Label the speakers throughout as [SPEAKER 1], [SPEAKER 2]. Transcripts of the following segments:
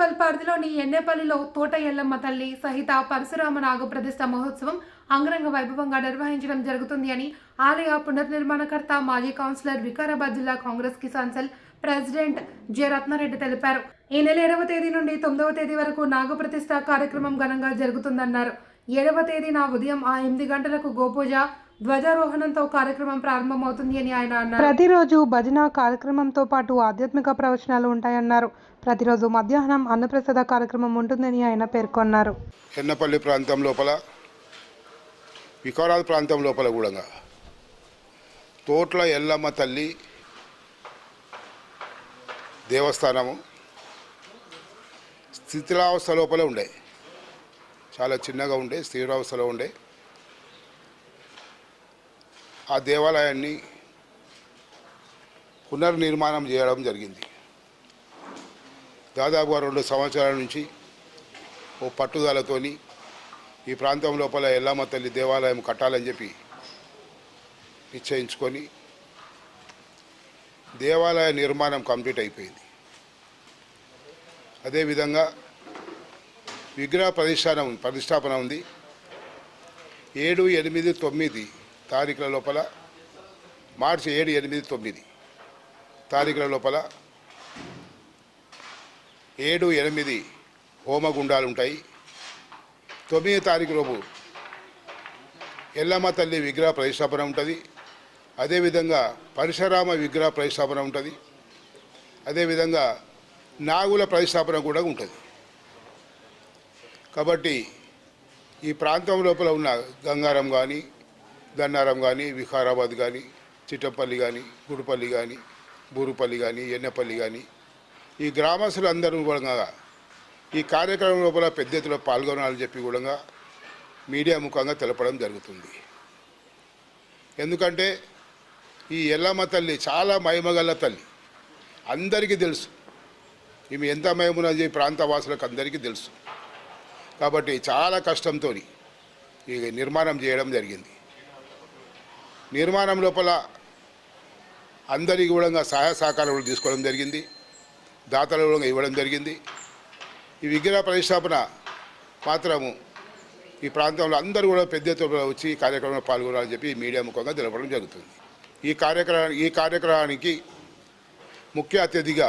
[SPEAKER 1] పట్టణంలో తోట ఎల్లమ్మ తల్లి సహిత పరశురామ నాగ ప్రతిష్ట మహోత్సవం అంగరంగ వైభవంగా నిర్వహించడం జరుగుతుంది అని ఆలయ పునర్నిర్మాణకర్త మాజీ కౌన్సిలర్ వికారాబాద్ జిల్లా Congress Kisan cell president J Ratna Reddy తెలిపారు. ఈ నెల ఇరవై తేదీ నుండి తొమ్మిదవ తేదీ వరకు నాగ ప్రతిష్ట కార్యక్రమం ఘనంగా జరుగుతుందన్నారు. ఏడవ తేదీన ఉదయం ఆ ఎనిమిది గంటలకు గోపూజ ధ్వజారోహణంతో కార్యక్రమం ప్రారంభమవుతుంది అని ఆయన అన్నారు. ప్రతిరోజు భజన కార్యక్రమంతో పాటు ఆధ్యాత్మిక ప్రవచనాలు ఉంటాయన్నారు. ప్రతిరోజు మధ్యాహ్నం అన్నప్రసాద కార్యక్రమం ఉంటుందని ఆయన పేర్కొన్నారు.
[SPEAKER 2] ఎన్నపల్లి ప్రాంతం లోపల వికారాబాద్ ప్రాంతం లోపల కూడా తోట్ల ఎల్లమ్మ తల్లి దేవస్థానము స్థితిలావస్థ లోపల ఉండే. చాలా చిన్నగా ఉండే స్థిరావస్థలో ఉండే. ఆ దేవాలయాన్ని పునర్నిర్మాణం చేయడం జరిగింది. దాదాపుగా రెండు సంవత్సరాల నుంచి ఓ పట్టుదలతోని ఈ ప్రాంతం లోపల ఎల్లమ్మ తల్లి దేవాలయం కట్టాలని చెప్పి నిశ్చయించుకొని దేవాలయ నిర్మాణం కంప్లీట్ అయిపోయింది. అదేవిధంగా విగ్రహ ప్రతిష్టానం ప్రతిష్టాపన ఉంది. ఏడు ఎనిమిది తొమ్మిది తారీఖుల లోపల మార్చి ఏడు ఎనిమిది తొమ్మిది. తారీఖుల లోపల ఏడు ఎనిమిది హోమగుండాలు ఉంటాయి తొమ్మిది తారీఖు లోపు ఎల్లమ్మ తల్లి విగ్రహ ప్రతిష్టాపన ఉంటుంది. అదేవిధంగా పరశురామ విగ్రహ ప్రతిష్టాపన ఉంటుంది. అదేవిధంగా నాగుల ప్రతిష్టాపన కూడా ఉంటుంది. కాబట్టి ఈ ప్రాంతం లోపల ఉన్న గంగారం కానీ గన్నారం కానీ వికారాబాద్ కానీ చిట్టపల్లి కానీ గుడిపల్లి కానీ బూరుపల్లి కానీ ఎన్నపల్లి కానీ ఈ గ్రామస్తులందరూ కూడా ఈ కార్యక్రమం లోపల పెద్ద ఎత్తులో పాల్గొనాలని చెప్పి కూడా మీడియా ముఖంగా తెలపడం జరుగుతుంది. ఎందుకంటే ఈ ఎల్లమ్మ తల్లి చాలా మహిమగల తల్లి. అందరికీ తెలుసు. ఈమె ఎంత మహిమనది ప్రాంత వాసులకు అందరికీ తెలుసు. కాబట్టి చాలా కష్టంతో ఈ నిర్మాణం చేయడం జరిగింది. నిర్మాణం లోపల అందరికీ కూడా సహాయ సహకారాలు తీసుకోవడం జరిగింది. దాతలు కూడా ఇవ్వడం జరిగింది. ఈ విగ్రహ ప్రతిష్టాపన మాత్రము ఈ ప్రాంతంలో అందరూ కూడా పెద్ద ఎత్తున వచ్చి ఈ కార్యక్రమంలో పాల్గొనాలని చెప్పి మీడియా ముఖంగా తెలపడం జరుగుతుంది. ఈ కార్యక్రమం ఈ కార్యక్రమానికి ముఖ్య అతిథిగా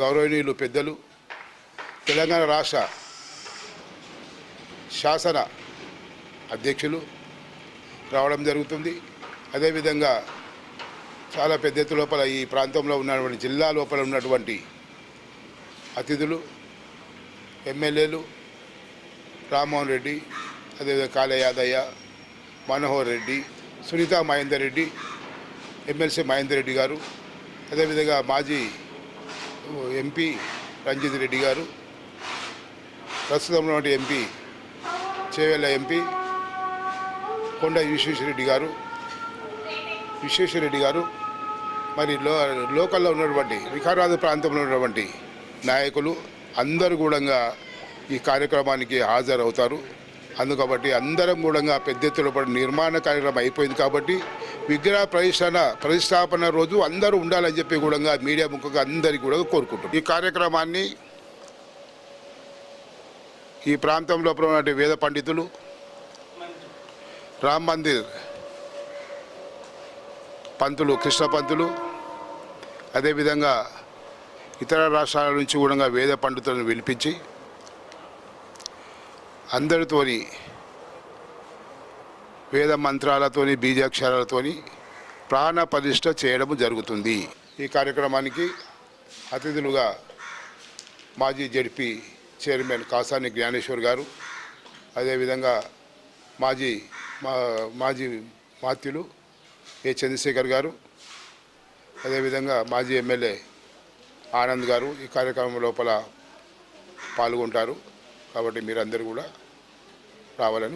[SPEAKER 2] గౌరవనీయులు పెద్దలు తెలంగాణ రాష్ట్ర శాసన అధ్యక్షులు రావడం జరుగుతుంది. అదేవిధంగా చాలా పెద్ద ఎత్తు లోపల ఈ ప్రాంతంలో ఉన్నటువంటి జిల్లా లోపల ఉన్నటువంటి అతిథులు ఎమ్మెల్యేలు రామ్మోహన్ రెడ్డి అదేవిధంగా కాళే యాదయ్య మనోహర్ రెడ్డి సునీత మహేందర్ రెడ్డి ఎమ్మెల్సీ మహేందర్ రెడ్డి గారు అదేవిధంగా మాజీ ఎంపీ రంజిత్ రెడ్డి గారు ప్రస్తుతం ఉన్నటువంటి ఎంపీ చేవెళ్ళ ఎంపీ కొండ విశ్వేశ్వరరెడ్డి గారు విశ్వేశ్వరరెడ్డి గారు మరి లో లోకల్లో ఉన్నటువంటి వికారాబాద్ ప్రాంతంలో ఉన్నటువంటి నాయకులు అందరూ కూడా ఈ కార్యక్రమానికి హాజరవుతారు. అందుకబట్టి అందరం కూడా పెద్ద ఎత్తున పడి నిర్మాణ కార్యక్రమం అయిపోయింది కాబట్టి విగ్రహ ప్రతిష్టాన ప్రతిష్టాపన రోజు అందరూ ఉండాలని చెప్పి కూడా మీడియా ముఖంగా అందరికీ కూడా కోరుకుంటున్నారు ఈ కార్యక్రమాన్ని ఈ ప్రాంతంలో ఉన్నటువంటి వేద పండితులు రామ్ మందిర్ పంతులు కృష్ణ పంతులు అదేవిధంగా ఇతర రాష్ట్రాల నుంచి కూడా వేద పండితులను పిలిపించి అందరితోని వేద మంత్రాలతోని బీజాక్షరాలతోని ప్రాణ ప్రతిష్ఠ చేయడం జరుగుతుంది. ఈ కార్యక్రమానికి అతిథులుగా మాజీ జడ్పీ చైర్మన్ కాసాని జ్ఞానేశ్వర్ గారు అదేవిధంగా మాజీ మా మాజీ మాత్యులు ఏ చంద్రశేఖర్ గారు అదేవిధంగా మాజీ ఎమ్మెల్యే ఆనంద్ గారు ఈ కార్యక్రమం లోపల పాల్గొంటారు. కాబట్టి మీరందరూ కూడా రావాలని